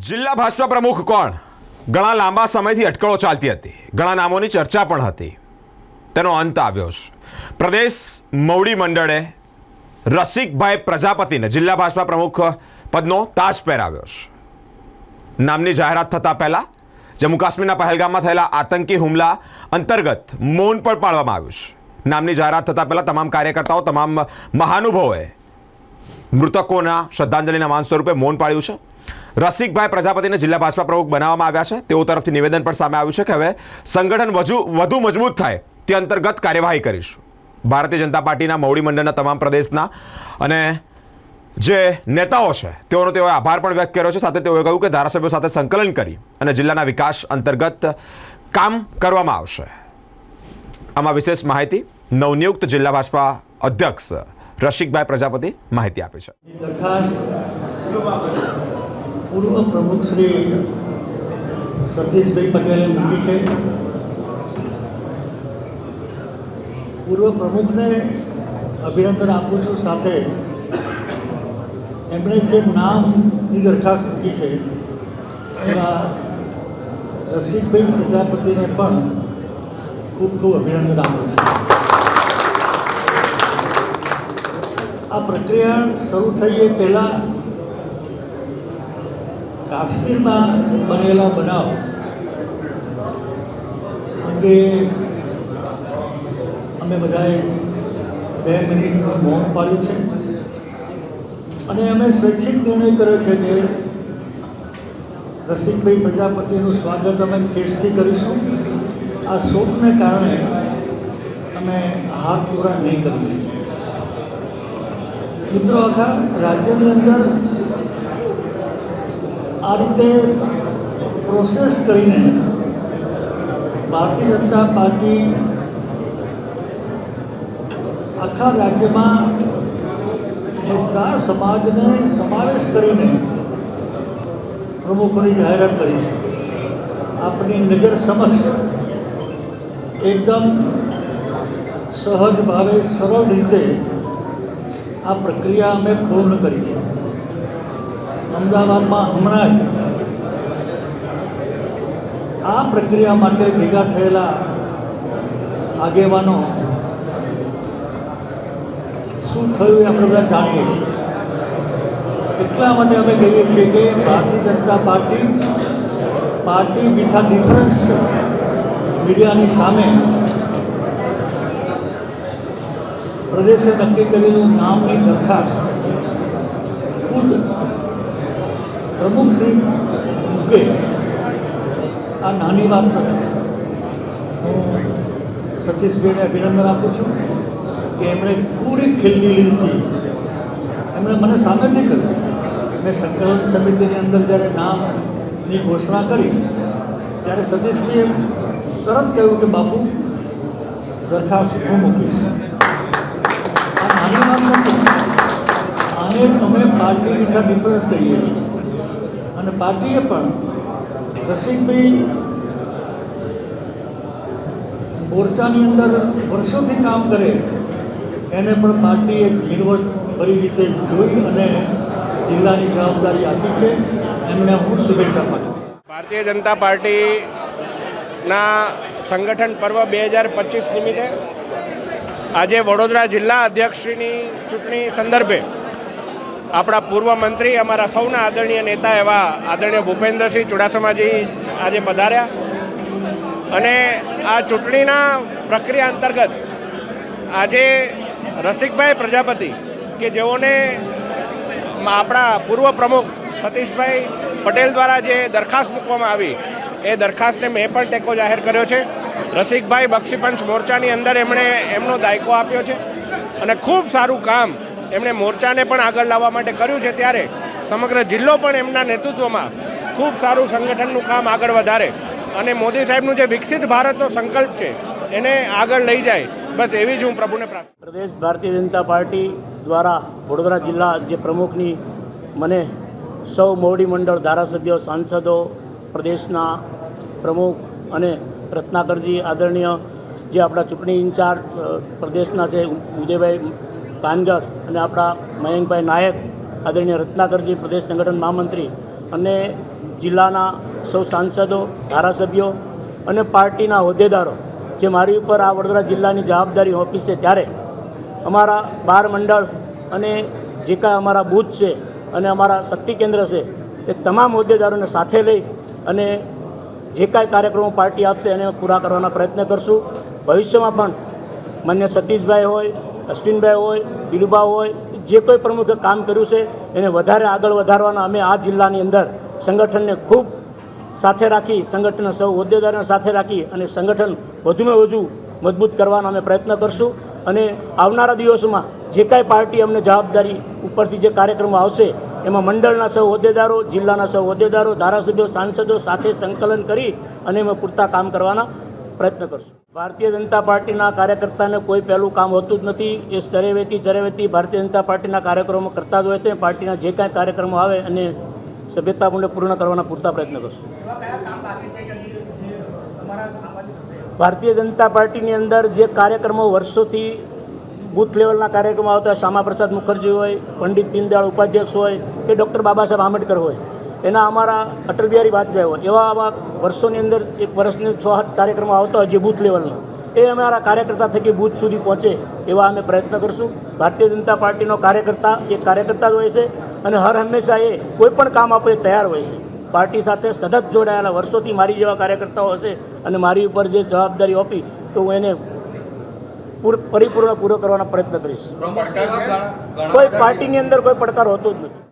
જિલ્લા ભાજપા પ્રમુખ કોણ? ઘણા લાંબા સમયથી અટકળો ચાલતી હતી. ઘણા નામોની ચર્ચા પણ હતી. તેનો અંત આવ્યો છે. પ્રદેશ મવડી મંડળે રસિકભાઈ પ્રજાપતિને જિલ્લા ભાજપા પ્રમુખ પદનો તાજ પહેરાવ્યો છે. નામની જાહેરાત થતાં પહેલાં જમ્મુ કાશ્મીરના પહેલગામમાં થયેલા આતંકી હુમલા અંતર્ગત મૌન પણ પાળવામાં આવ્યું છે. નામની જાહેરાત થતાં પહેલાં તમામ કાર્યકર્તાઓ, તમામ મહાનુભાવોએ મૃતકોના શ્રદ્ધાંજલિના માન સ્વરૂપે મૌન પાડ્યું છે. રસિકભાઈ પ્રજાપતિને જિલ્લા ભાજપા પ્રમુખ બનાવવામાં આવ્યા છે. તેઓ તરફથી નિવેદન પણ સામે આવ્યું છે કે હવે સંગઠન વધુ વધુ મજબૂત થાય તે અંતર્ગત કાર્યવાહી કરીશું. ભારતીય જનતા પાર્ટીના મૌડી મંડળના તમામ પ્રદેશના અને જે નેતાઓ છે, તેઓનો તેઓએ આભાર પણ વ્યક્ત કર્યો છે. સાથે તેઓએ કહ્યું કે ધારાસભ્યો સાથે સંકલન કરી અને જિલ્લાના વિકાસ અંતર્ગત કામ કરવામાં આવશે. આમાં વિશેષ માહિતી નવનિયુક્ત જિલ્લા ભાજપા અધ્યક્ષ રસિકભાઈ પ્રજાપતિ માહિતી આપે છે. પૂર્વ પ્રમુખ શ્રી સતીશભાઈ પટેલે મૂકી છે. પૂર્વ પ્રમુખને અભિનંદન આપું છું સાથે એમણે જે નામની દરખાસ્ત મૂકી છે, એવા રસિકભાઈ પ્રજાપતિને પણ ખૂબ ખૂબ અભિનંદન આપું છું. આ પ્રક્રિયા શરૂ થઈ એ પહેલાં કાશ્મીરમાં બનેલા બનાવ અંગે અમે બધાએ બે મિનિટનું મૌન પાડ્યું છે. અને અમે સ્વૈચ્છિક નિર્ણય કર્યો છે કે રસિકભાઈ પ્રજાપતિનું સ્વાગત અમે ખેસથી કરીશું. આ શોકને કારણે અમે હાથ પૂરા નહીં કરીએ મિત્રો આખા રાજ્યની અંદર આ રીતે પ્રોસેસ કરીને ભારતીય જનતા પાર્ટી આખા રાજ્યમાં બધા સમાજને સમાવેશ કરીને પ્રમુખોની જાહેરાત કરી છે આપની નજર સમક્ષ એકદમ સહજ ભાવે સરળ રીતે આ પ્રક્રિયા અમે પૂર્ણ કરી છે. અમદાવાદમાં હમણાં જ આ પ્રક્રિયા માટે ભેગા થયેલા આગેવાનો શું થયું એ આપણે બધા જાણીએ છીએ. એટલા માટે અમે કહીએ છીએ કે Bharatiya Janata Party party with difference મીડિયાની સામે પ્રદેશે નક્કી કરેલું નામની દરખાસ્ત. ખુદ પ્રમુખ શ્રી મૂકે. આ નાની વાત નથી. હું સતીશભાઈને અભિનંદન આપું છું કે એમણે પૂરી ખીલદિલીથી એમણે મને સામેથી કહ્યું. મેં સંકલન સમિતિની અંદર જ્યારે નામની ઘોષણા કરી, ત્યારે સતીશભાઈએ તરત કહ્યું કે, બાપુ, દરખાસ્ત હું મૂકીશ. આ નામ નથી આને અમે પાર્ટી વિથ ડિફરન્સ કહીએ છીએ. અને પાર્ટીએ પણ રસિકભાઈ મોરચાની અંદર વર્ષોથી કામ કરે, એને પણ પાર્ટીએ ઝીણવટ ભરી રીતે જોઈ અને જિલ્લાની જવાબદારી આપી છે. એમને હું શુભેચ્છા પાઠવું ભારતીય જનતા પાર્ટીના સંગઠન પર્વ બે હજાર પચીસ નિમિત્તે આજે વડોદરા જિલ્લા અધ્યક્ષની ચૂંટણી સંદર્ભે આપણા પૂર્વ મંત્રી, અમારા સૌના આદરણીય નેતા એવા આદરણીય ભૂપેન્દ્રસિંહ ચુડાસમાજી આજે પધાર્યા. અને આ ચૂંટણીના પ્રક્રિયા અંતર્ગત આજે રસિકભાઈ પ્રજાપતિ કે જેઓને આપણા પૂર્વ પ્રમુખ સતીશભાઈ પટેલ દ્વારા જે દરખાસ્ત મૂકવામાં આવી, એ દરખાસ્તને મેં પણ ટેકો જાહેર કર્યો છે. રસિકભાઈ બક્ષીપંચ મોરચાની અંદર એમણે એમનો દાયકો આપ્યો છે અને ખૂબ સારું કામ એમણે મોરચાને પણ આગળ લાવવા માટે કર્યું છે ત્યારે સમગ્ર જિલ્લો પણ એમના નેતૃત્વમાં ખૂબ સારું સંગઠનનું કામ આગળ વધારે. અને મોદી સાહેબનું જે વિકસિત ભારતનો સંકલ્પ છે, એને આગળ લઈ જાય. બસ એવી જ હું પ્રભુને પ્રાર્થના પ્રદેશ ભારતીય જનતા પાર્ટી દ્વારા વડોદરા જિલ્લા જે પ્રમુખની મને સૌ મોવડી મંડળ ધારાસભ્યો, સાંસદો, પ્રદેશના પ્રમુખ અને રત્નાકરજી આદરણીય જે આપણા ચૂંટણી ઇન્ચાર્જ પ્રદેશના છે ઉદયભાઈ કાનગડ અને આપણા મયંકભાઈ નાયક, આદરણીય રત્નાકરજી પ્રદેશ સંગઠન મહામંત્રી અને જિલ્લાના સૌ સાંસદો, ધારાસભ્યો અને પાર્ટીના હોદ્દેદારો જે મારી ઉપર આ વડોદરા જિલ્લાની જવાબદારી ઓફિસ છે ત્યારે અમારા બાર મંડળ અને જે કાંઈ અમારા બૂથ છે અને અમારા શક્તિ કેન્દ્ર છે, એ તમામ હોદ્દેદારોને સાથે લઈ અને જે કાંઈ કાર્યક્રમો પાર્ટી આપશે એને પૂરા કરવાના પ્રયત્ન કરશું. ભવિષ્યમાં પણ માન્ય સતીશભાઈ હોય, અશ્વિનભાઈ હોય દિલુભા હોય, જે કોઈ પ્રમુખે કામ કર્યું છે, એને વધારે આગળ વધારવાના અમે આ જિલ્લાની અંદર સંગઠનને ખૂબ સાથે રાખી, સંગઠનના સૌ હોદ્દેદારોને સાથે રાખી અને સંગઠન વધુમાં વધુ મજબૂત કરવાનો અમે પ્રયત્ન કરશું. અને આવનારા દિવસોમાં જે કાંઈ પાર્ટી અમને જવાબદારી ઉપરથી જે કાર્યક્રમો આવશે એમાં મંડળના સૌ હોદ્દેદારો જિલ્લાના સૌ હોદ્દેદારો ધારાસભ્યો સાંસદો સાથે સંકલન કરી અને એમાં પૂરતા કામ કરવાના પ્રયત્ન કરશું. ભારતીય જનતા પાર્ટીના કાર્યકર્તાને કોઈ પહેલું કામ હોતું જ નથી. એ સ્તરેવેતી ચરેવેતી ભારતીય જનતા પાર્ટીના કાર્યક્રમો કરતા જ હોય છે. પાર્ટીના જે કાંઈ કાર્યક્રમો આવે અને સભ્યતાપૂર્ણ પૂર્ણ કરવાના પૂરતા પ્રયત્ન કરશું. ભારતીય જનતા પાર્ટીની અંદર જે કાર્યક્રમો વર્ષોથી બૂથ લેવલના કાર્યક્રમો આવતા હોય શ્યામાપ્રસાદ મુખર્જી હોય, પંડિત દીનદયાળ ઉપાધ્યક્ષ હોય કે ડૉક્ટર બાબા સાહેબ આંબેડકર હોય, એના અમારા અટલ બિહારી વાજપેયી હોય, એવા આવા વર્ષોની અંદર એક વર્ષની છ સાત કાર્યક્રમો આવતા હોય જે બૂથ લેવલના. એ અમારા કાર્યકર્તા થકી બૂથ સુધી પહોંચે એવા અમે પ્રયત્ન કરશું. ભારતીય જનતા પાર્ટીનો કાર્યકર્તા એ કાર્યકર્તા જ હોય છે અને હર હંમેશા એ કોઈ પણ કામ આપે તૈયાર હોય છે. પાર્ટી સાથે સતત જોડાયેલા વર્ષોથી મારી જેવા કાર્યકર્તાઓ હશે અને મારી ઉપર જે જવાબદારી આપી તો હું એને પરિપૂર્ણ પૂરો કરવાનો પ્રયત્ન કરીશ. કોઈ પાર્ટીની અંદર કોઈ પડકાર હોતો જ નથી.